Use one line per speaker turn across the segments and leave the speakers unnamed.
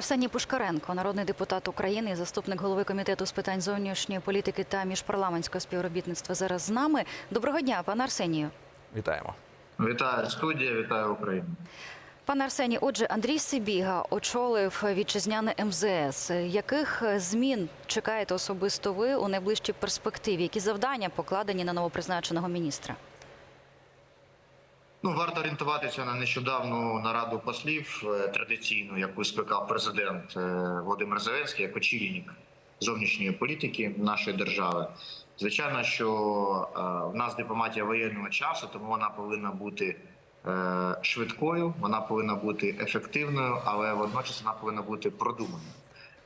Арсеній Пушкаренко, народний депутат України, і заступник голови комітету з питань зовнішньої політики та міжпарламентського співробітництва зараз з нами. Доброго дня, пане Арсенію.
Вітаємо.
Вітаю студія, вітаю Україну.
Пане Арсеній, отже, Андрій Сибіга очолив вітчизняне МЗС. Яких змін чекаєте особисто ви у найближчій перспективі? Які завдання покладені на новопризначеного міністра?
Ну варто орієнтуватися на нещодавну нараду послів е, традиційну, яку скликав президент е, Володимир Зеленський як очільник зовнішньої політики нашої держави. Звичайно, що е, в нас дипломатія воєнного часу, тому вона повинна бути швидкою, вона повинна бути ефективною, але водночас вона повинна бути продуманою.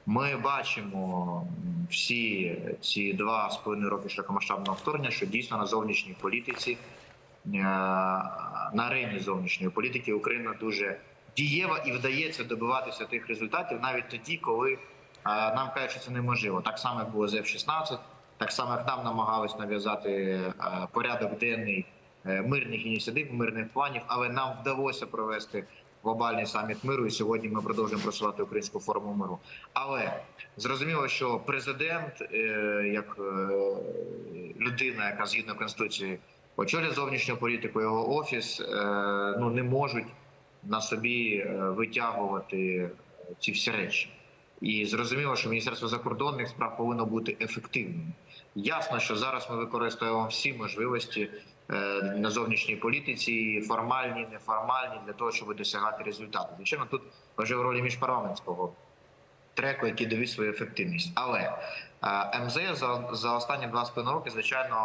Ми бачимо всі ці два з половиною роки широкомасштабного вторгнення, що дійсно на зовнішній політиці на арені зовнішньої політики Україна дуже дієва і вдається добиватися тих результатів навіть тоді, коли е, нам кажуть, що це неможливо. Так само як було з F-16, так само як нам намагались нав'язати е, порядок денний е, мирних ініціатив, мирних планів, але нам вдалося провести глобальний саміт миру. І сьогодні ми продовжуємо просувати українську форму миру. Але зрозуміло, що президент, е, як е, людина, яка згідно конституції очолює зовнішню політику, його офіс е, ну не можуть на собі е, витягувати ці всі речі. І зрозуміло, що Міністерство закордонних справ повинно бути ефективним. Ясно, що зараз ми використовуємо всі можливості е, на зовнішній політиці, формальні, неформальні, для того, щоб досягати результату. Звичайно, тут важлива роль міжпарламентського треку, який довів свою ефективність. Але е, МЗС за, за останні два з половиною роки, звичайно,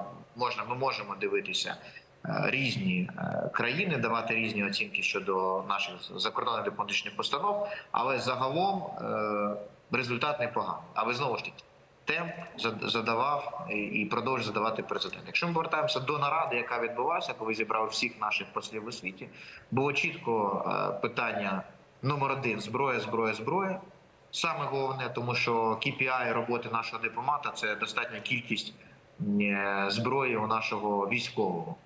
е, можна ми можемо дивитися е, різні країни, давати різні оцінки щодо наших закордонних дипломатичних постанов, але загалом результат непоганий. Але знову ж таки. Темп задавав і- продовжує задавати президент. Якщо ми повертаємося до наради, яка відбулася, коли зібрав всіх наших послів у світі, було чітко питання номер один зброя, зброя, зброя. Саме головне, тому що KPI роботи нашого дипломата це достатня кількість е, зброї у нашого військового.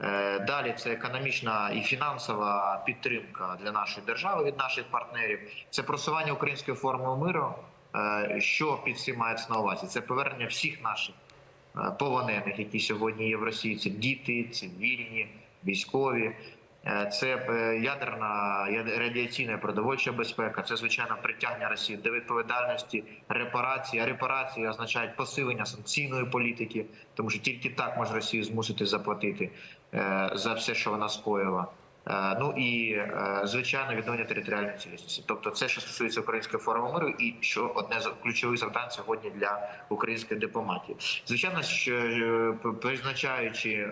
Е, Далі це економічна і фінансова підтримка для нашої держави від наших партнерів. Це просування української форми миру. Е, Що під цим мається на увазі? Це повернення всіх наших полонених, які сьогодні є в Росії. Це діти, цивільні, військові. Е, Це е, ядерна радіаційна продовольча безпека. Це звичайно притягнення Росії до відповідальності, репарації. Репарації означають посилення санкційної політики, тому що тільки так може Росію змусити заплатити е, за все, що вона скоїла. Е, Ну і е, звичайно відновлення територіальної цілісності. Тобто, це що стосується української форми миру, і що одне з ключових завдань сьогодні для української дипломатії. Звичайно, що е, призначаючи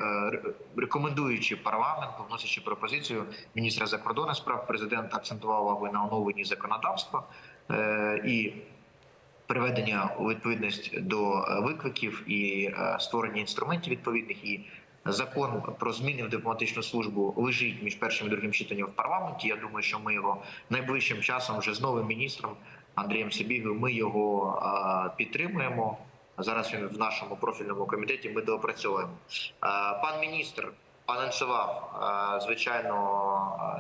рекомендуючи парламенту, вносячи пропозицію міністра закордонних справ, президент акцентував увагу на оновленні законодавства і приведення у відповідність до викликів і створення інструментів відповідних і. Закон про зміни в дипломатичну службу лежить між першим і другим читанням в парламенті. Я думаю, що ми його найближчим часом вже з новим міністром Андрієм Сибігою. Ми його підтримуємо. Зараз він в нашому профільному комітеті. Ми доопрацьовуємо. Пан міністр анонсував звичайно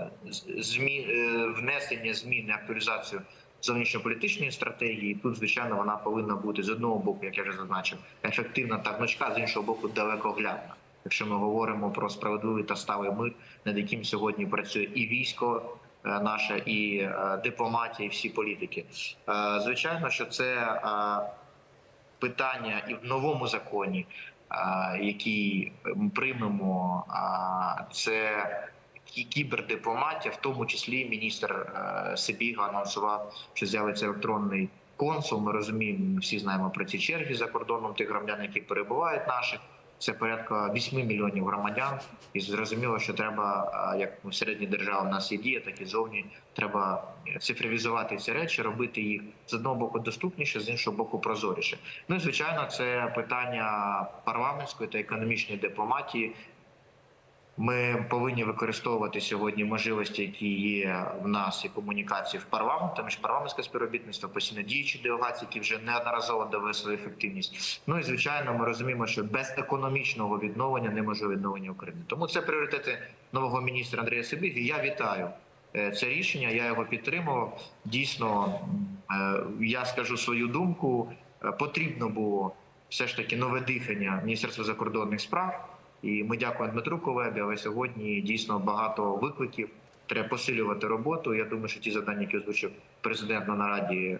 змі... е, внесення змін актуалізацію зовнішньополітичної стратегії. Тут, звичайно, вона повинна бути з одного боку, як я вже зазначив, ефективна та гнучка, з іншого боку, далекоглядна. Якщо ми говоримо про справедливий та сталий мир, над яким сьогодні працює і військо е, наше, і е, дипломатія, і всі політики. Е, Звичайно, що це питання і в новому законі, який приймемо, це кі- кібердипломатія, в тому числі міністр Сибіга анонсував, що з'явиться електронний консул. Ми розуміємо, всі знаємо про ці черги за кордоном тих громадян, які перебувають наших. Це порядка 8 мільйонів громадян, і зрозуміло, що треба, е, як в середній державі в нас є дія, так і зовні треба цифровізувати ці речі, робити їх з одного боку доступніше, з іншого боку прозоріше. Ну і звичайно, це питання парламентської та економічної дипломатії. Ми повинні використовувати сьогодні можливості, які є в нас і комунікації в парламенті, міжпарламентське співробітництво, постійно діючі делегації, які вже неодноразово довели свою ефективність. Ну і звичайно, ми розуміємо, що без економічного відновлення неможливе відновлення України. Тому це пріоритети нового міністра Андрія Сибіги. Я вітаю е, це рішення. Я його підтримував. Дійсно, е, я скажу свою думку. е, Потрібно було все ж таки нове дихання Міністерства закордонних справ. І ми дякуємо Дмитру Ковебі, але сьогодні дійсно багато викликів. Треба посилювати роботу. Я думаю, що ті завдання, які озвучив президент на нараді е,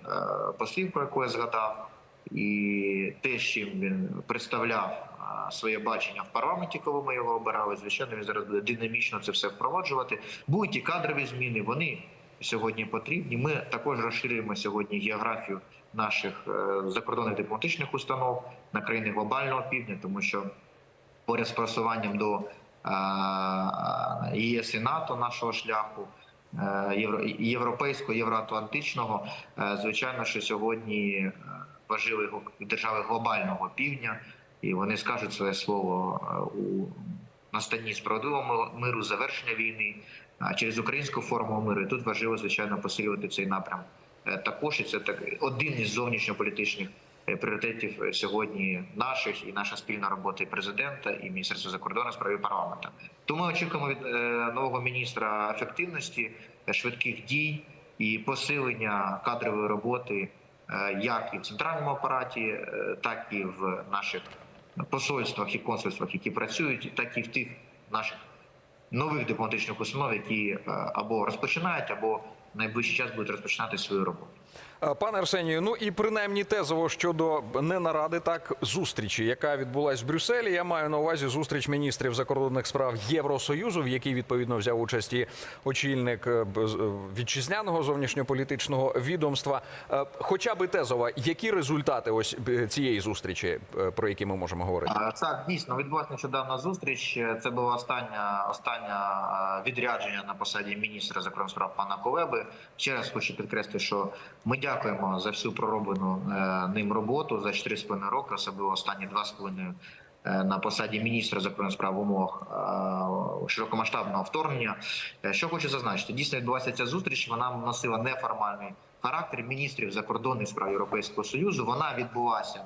послів, про яку я згадав, і те, з чим він представляв е, своє бачення в парламенті, коли ми його обирали, звичайно, він зараз буде динамічно це все впроваджувати. Будуть і кадрові зміни, вони сьогодні потрібні. Ми також розширюємо сьогодні географію наших е, закордонних дипломатичних установ на країни глобального півдня, тому що поряд з просуванням до е, ЄС і НАТО нашого шляху. е, Європейського, євроатлантичного, Е, звичайно, що сьогодні важливі держави глобального півдня, і вони скажуть своє слово у настанні справедливого миру, завершення війни через українську форму миру. І тут важливо, звичайно, посилювати цей напрям. Також і це так один із зовнішньополітичних пріоритетів е, сьогодні наших і наша спільна робота і президента, і міністерства закордонних справ і парламента. Тому ми очікуємо від е, нового міністра ефективності, е, швидких дій і посилення кадрової роботи, е, як і в центральному апараті, е, так і в наших посольствах і консульствах, які працюють, так і в тих наших нових дипломатичних установ, які е, або розпочинають, або найближчий час будуть розпочинати свою роботу.
Е, Пане Арсенію, ну і принаймні тезово щодо не наради, так зустрічі, яка відбулась в Брюсселі. Я маю на увазі зустріч міністрів закордонних справ Євросоюзу, в якій відповідно взяв участь і очільник е, е, вітчизняного зовнішньополітичного відомства. Хоча би тезово, які результати ось цієї зустрічі, про які ми можемо говорити?
Так, дійсно відбулася нещодавна зустріч. Це була остання остання відрядження на посаді міністра закордонних справ пана Колеби. Ще раз хочу підкреслити, що ми дякуємо за всю пророблену е, ним роботу за 4,5 роки, особливо останні 2,5 е, на посаді міністра закордонних справ в умовах е, широкомасштабного вторгнення. Що хочу зазначити, дійсно відбулася ця зустріч. Вона носила неформальний характер міністрів закордонних справ Європейського союзу. Вона відбулася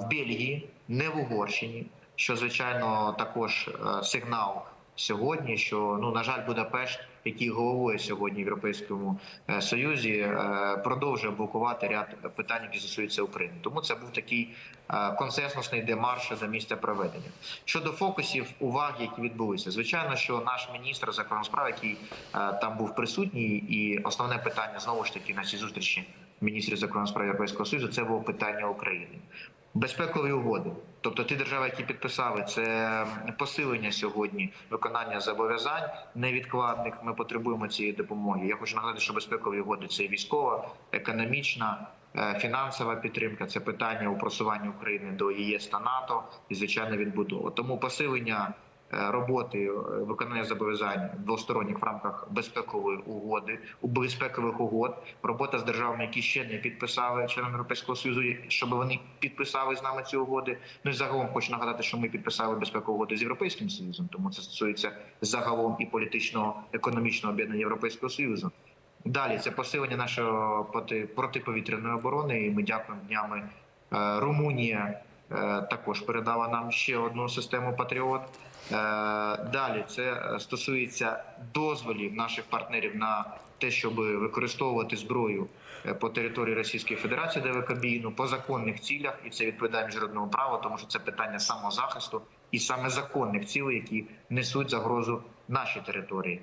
в Бельгії, не в Угорщині, що звичайно також сигнал сьогодні. Що ну на жаль, Будапешт, який головує сьогодні в Європейському е, Союзі, е, продовжує блокувати ряд питань, які стосуються України. Тому це був такий е, консенсусний демарш до місця проведення. Щодо фокусів уваги, які відбулися, звичайно, що наш міністр закордонних справ, який там був присутній, і основне питання знову ж таки на цій зустрічі міністрів закордонних справ Європейського Союзу, це було питання України. Безпекові угоди, тобто ті держави, які підписали, це посилення сьогодні виконання зобов'язань невідкладних. Ми потребуємо цієї допомоги. Я хочу нагадати, що безпекові угоди це військова, економічна, е, фінансова підтримка. Це питання у просуванні України до ЄС та НАТО і звичайно відбудова. Тому посилення роботи е, виконання зобов'язань двосторонніх в рамках безпекової угоди у безпекових угод, робота з державами, які ще не підписали членами Європейського Союзу, щоб вони підписали з нами ці угоди. Ну і загалом хочу нагадати, що ми підписали безпекову угоду з європейським союзом, тому це стосується загалом і політичного економічного об'єднання Європейського союзу. Далі це посилення нашої протиповітряної оборони. І ми дякуємо днями. Е, Румунія е, також передала нам ще одну систему Патріот. Е, Далі це е, стосується дозволів наших партнерів на те, щоб використовувати зброю е, по території Російської Федерації далекобійну по законних цілях, і це відповідає міжнародному праву, тому що це питання самозахисту і саме законних цілей, які несуть загрозу нашій території.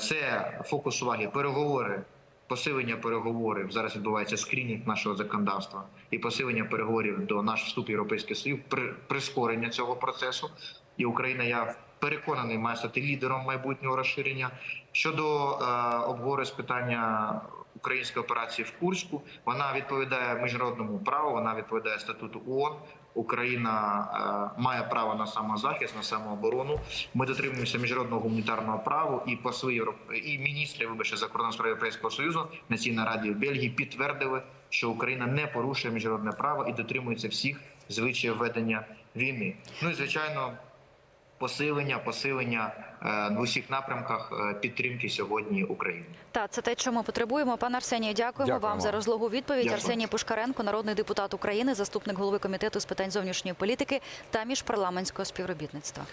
Це фокус уваги, переговори. Посилення переговорів зараз відбувається скрінінг нашого законодавства і посилення переговорів до наш вступ в Європейський Союз, при прискорення цього процесу. І Україна, я переконаний, має стати лідером майбутнього розширення. Щодо е, обговору з питання української операції в Курську, вона відповідає міжнародному праву, вона відповідає статуту ООН. Україна е, має право на самозахист, на самооборону. Ми дотримуємося міжнародного гуманітарного права і посли Європ- і міністри вибачте, закордонних справ Європейського союзу на цій нараді в Бельгії підтвердили, що Україна не порушує міжнародне право і дотримується всіх звичаїв ведення війни. Ну і звичайно. Посилення, посилення е, в усіх напрямках е, підтримки сьогодні України.
Та це те, що ми потребуємо. Пане Арсенію, дякуємо,
Дякуємо.
вам за розлогу відповідь.
Дякую.
Арсеній Пушкаренко, народний депутат України, заступник голови комітету з питань зовнішньої політики та міжпарламентського співробітництва.